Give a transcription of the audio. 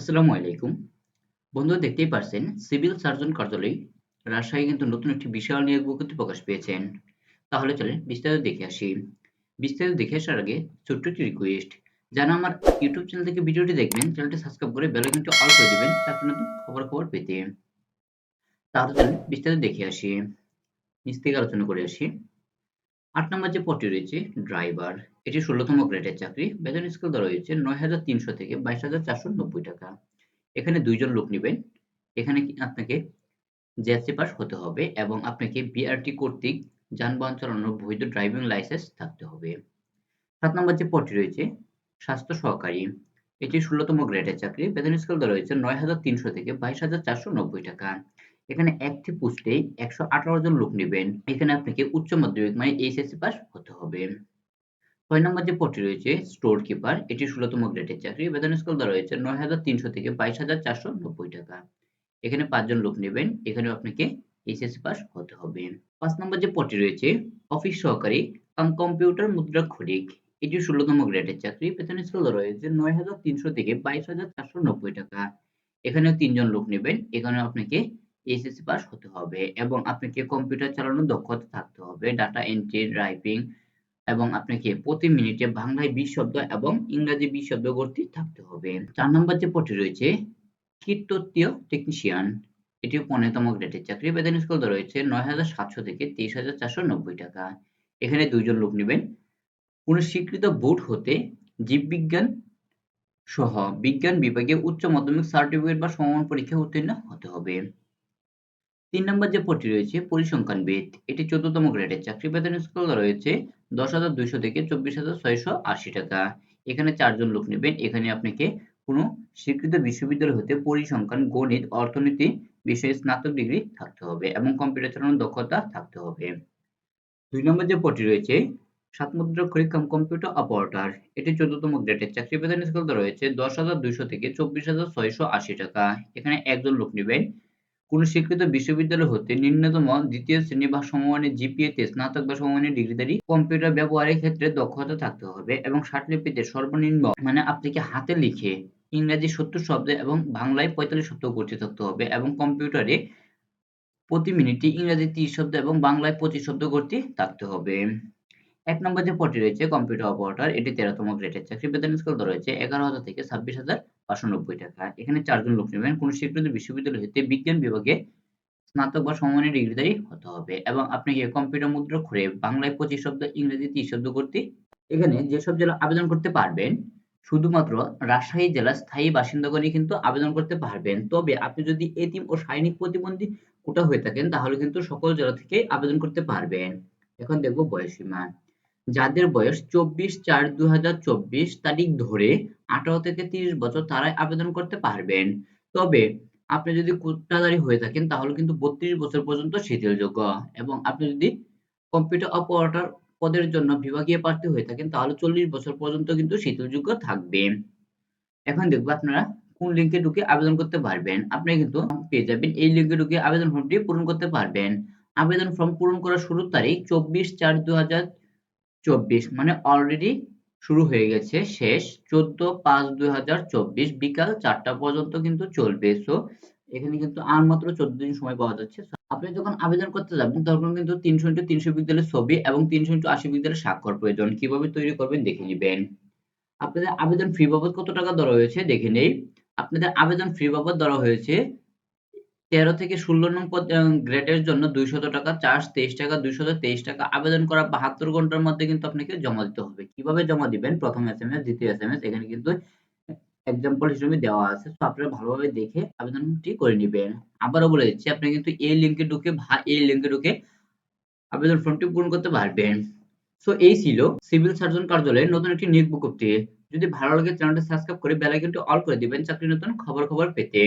আসসালামু আলাইকুম। বন্ধুরা, দেখতেই পারছেন, সিভিল সার্জন কার্যালয় রাজশাহী কিন্তু নতুন একটি বিশাল নিয়োগ বিজ্ঞপ্তি প্রকাশ পেয়েছেন। তাহলে চলেন বিস্তারিত দেখে আসি। বিস্তারিত দেখে আসার আগে ছোট্ট একটি রিকোয়েস্ট যারা আমার ইউটিউব চ্যানেল থেকে ভিডিওটি দেখবেন চ্যানেলটি সাবস্ক্রাইব করে বেল আইকনটি অল করে দিবেন, যাতে নতুন খবর খবর পেতে। তাহলে চলেন বিস্তারিত দেখে আসি। নিচ থেকে আলোচনা করে আসি। আট নম্বর যে পদটি রয়েছে ড্রাইভার এটি ষোলোতম গ্রেডের চাকরি। বেতন স্কেল দেওয়া রয়েছে নয় হাজার তিনশো থেকে বাইশ হাজার চারশো নব্বই টাকা। এখানে দুইজন লোক নেবেন। এখানে আপনাকে জেএসসি পাস হতে হবে এবং আপনাকে বিআরটি কর্তৃক যানবাহন চালানোর বৈধ ড্রাইভিং লাইসেন্স থাকতে হবে। সাত নম্বর যে পদটি রয়েছে, স্বাস্থ্য সহকারী। এটি ষোলোতম গ্রেডের চাকরি। বেতন স্কেল দেওয়া রয়েছে নয় হাজার তিনশো থেকে বাইশ হাজার চারশো নব্বই টাকা। এখানে একটি পোস্টে একশো আঠারো জন লোক নেবেন। এখানে আপনাকে উচ্চ মাধ্যমিক মানে এইচএসসি পাস হতে হবে। ছয় নম্বর যে পদটি রয়েছে স্টোর কিপার এটি ষোলোতম গ্রেডের চাকরি। বেতন স্কেল দেওয়া রয়েছে নয় হাজার তিনশো থেকে বাইশ হাজার চারশো নব্বই টাকা। এখানে পাঁচজন লোক নেবেন এখানে আপনাকে এইচএসসি পাস হতে হবে। পাঁচ নম্বর যে পদটি রয়েছে অফিস সহকারী কাম কম্পিউটার মুদ্রা খরিক এটি ষোলতম গ্রেডের চাকরি। বেতন স্কেল রয়েছে নয় হাজার তিনশো থেকে বাইশ হাজার চারশো নব্বই টাকা। এখানেও তিনজন লোক নেবেন এখানে আপনাকে এসএসসি পাস হতে হবে এবং আপনাকে কম্পিউটার চালানোর দক্ষতা থাকতে হবে। ডাটা এন্ট্রি টাইপিং এবং আপনাকে প্রতি মিনিটে বাংলায় বিশ শব্দ এবং ইংরাজি বিশ শব্দ গতি থাকতে হবে। চার নম্বর যে পদটি রয়েছে কীটতত্ত্বীয় টেকনিশিয়ান এটি পনেরোতম গ্রেডের চাকরি বেতন স্কেল রয়েছে নয় হাজার সাতশো থেকে তেইশ হাজার চারশো নব্বই টাকা। এখানে দুইজন লোক নেবেন। কোন স্বীকৃত বোর্ড হতে জীববিজ্ঞান সহ বিজ্ঞান বিভাগে উচ্চ মাধ্যমিক সার্টিফিকেট বা সমমান পরীক্ষায় উত্তীর্ণ হতে হবে। তিন নম্বর যে পদটি রয়েছে পরিসংখ্যানবিদ এটি চোদ্দতম গ্রেডের চাকরি বেতন স্কেল রয়েছে দশ হাজার দুইশো থেকে চব্বিশ হাজার ছয়শো আশি টাকা। এখানে চারজন লোক নেবেন। এখানে আপনাকে কোনো স্বীকৃত বিশ্ববিদ্যালয় হতে পরিসংখ্যান, গণিত, অর্থনীতি বিষয়ে স্নাতক ডিগ্রি থাকতে হবে এবং কম্পিউটার চালানোর দক্ষতা থাকতে হবে। দুই নম্বর যে পদটি রয়েছে সাত মুদ্রাক্ষরিক কাম কম্পিউটার অপারেটর। এটি চোদ্দতম গ্রেডের চাকরি বেতন স্কেল রয়েছে দশ হাজার দুইশো থেকে চব্বিশ হাজার ছয়শো আশি টাকা। এখানে একজন লোক নেবেন। কোন স্বীকৃত বিশ্ববিদ্যালয় হতে ন্যূনতম দ্বিতীয় শ্রেণি বা সমমানের জিপিএতে স্নাতক বা সমমানের ডিগ্রিধারী কম্পিউটার ব্যবহারের ক্ষেত্রে দক্ষতা থাকতে হবে এবং লিপিতে সর্বনিম্ন মানে আপনাকে হাতে লিখে ইংরেজি সত্তর শব্দ এবং বাংলায় পঁয়তাল্লিশ শব্দ করতে থাকতে হবে এবং কম্পিউটারে প্রতি মিনিটে ইংরেজি ত্রিশ শব্দ এবং বাংলায় পঁচিশ শব্দ গতি থাকতে হবে। এক নম্বর যে পদটি রয়েছে, কম্পিউটার অপারেটর, এটি তেরোতম গ্রেডের চাকরি বেতন স্কেল রয়েছে এগারো হাজার থেকে ছাব্বিশ হাজার পাঁচশো নব্বই টাকা। এখানে চারজন লোক নেবেন। কোন স্বীকৃত বিশ্ববিদ্যালয় হতে বিজ্ঞান বিভাগে স্নাতক বা সমমানের ডিগ্রিধারী হতে হবে এবং আপনি কম্পিউটার মুদ্রা খুঁড়ে বাংলায় পঁচিশ শব্দ ইংরেজি ত্রিশ শব্দ করতে এখানে যেসব জেলা আবেদন করতে পারবেন, শুধুমাত্র রাজশাহী জেলার স্থায়ী বাসিন্দাগণই কিন্তু আবেদন করতে পারবেন। তবে আপনি যদি এতিম ও শারীরিক প্রতিবন্ধী কোটা হয়ে থাকেন, তাহলে কিন্তু সকল জেলা থেকে আবেদন করতে পারবেন। এখন দেখব বয়সীমা যাদের বয়স চব্বিশ চার দু তারিখ ধরে আঠারো থেকে তিরিশ বছর তারাই আবেদন করতে পারবেন। তবে আপনি যদি কোটাধারী হয়ে থাকেন, তাহলে কিন্তু বত্রিশ বছর পর্যন্ত শিথিলযোগ্য। এবং আপনি যদি কম্পিউটার অপারেটর পদের জন্য বিভাগীয় প্রার্থী হয়ে থাকেন, তাহলে চল্লিশ বছর পর্যন্ত কিন্তু শিথিলযোগ্য থাকবে। এখন দেখব আপনারা কোন লিঙ্কে ঢুকে আবেদন করতে পারবেন। আপনি কিন্তু পেয়ে যাবেন এই লিঙ্কে ঢুকে আবেদন ফর্মটি পূরণ করতে পারবেন। আবেদন ফর্ম পূরণ করার শুরুর তারিখ চব্বিশ চার দু চব্বিশ মানে অলরেডি শুরু হয়ে গেছে শেষ, চোদ্দ পাঁচ দুই হাজার চব্বিশ, বিকাল চারটা পর্যন্ত কিন্তু চলবে। সো এখানে কিন্তু আর মাত্র চোদ্দ দিন সময় পাওয়া যাচ্ছে। আপনি যখন আবেদন করতে যাবেন, তখন কিন্তু তিনশো ইন্টু তিনশো বিদ্যালয়ের ছবি এবং তিনশো ইন্টু আশি বিদ্যালয়ের স্বাক্ষর প্রয়োজন। কীভাবে তৈরি করবেন দেখে নেবেন। আপনাদের আবেদন ফি বাবদ কত টাকা ধরা হয়েছে দেখে নেই। আপনাদের আবেদন ফি বাবদ ধরা হয়েছে তেরো থেকে ষোলো নং গ্রেডের জন্য দুইশত টাকা, চার্জ তেইশ টাকা, দুইশত তেইশ টাকা, আবেদন করা বাহাত্তর ঘণ্টার মধ্যে কিন্তু আপনাকে জমা দিতে হবে। কীভাবে জমা দিবেন? প্রথম এস এম এস দ্বিতীয় এস এম এস এখানে কিন্তু এক্সাম্পল হিসেবে দেওয়া আছে। তো আপনারা ভালোভাবে দেখে আবেদনটি করে নেবেন। আবারও বলে দিচ্ছি, আপনি কিন্তু এই লিঙ্কে ঢুকে এই লিঙ্কে ঢুকে আবেদন ফর্মটি পূরণ করতে পারবেন। সো এই ছিল সিভিল সার্জন কার্যালয়ের নতুন একটি নিয়োগ বিজ্ঞপ্তি। যদি ভালো লাগে চ্যানেলটি সাবস্ক্রাইব করে বেল আইকনটি অল করে দিবেন। চাকরি নতুন খবর খবর পেতে।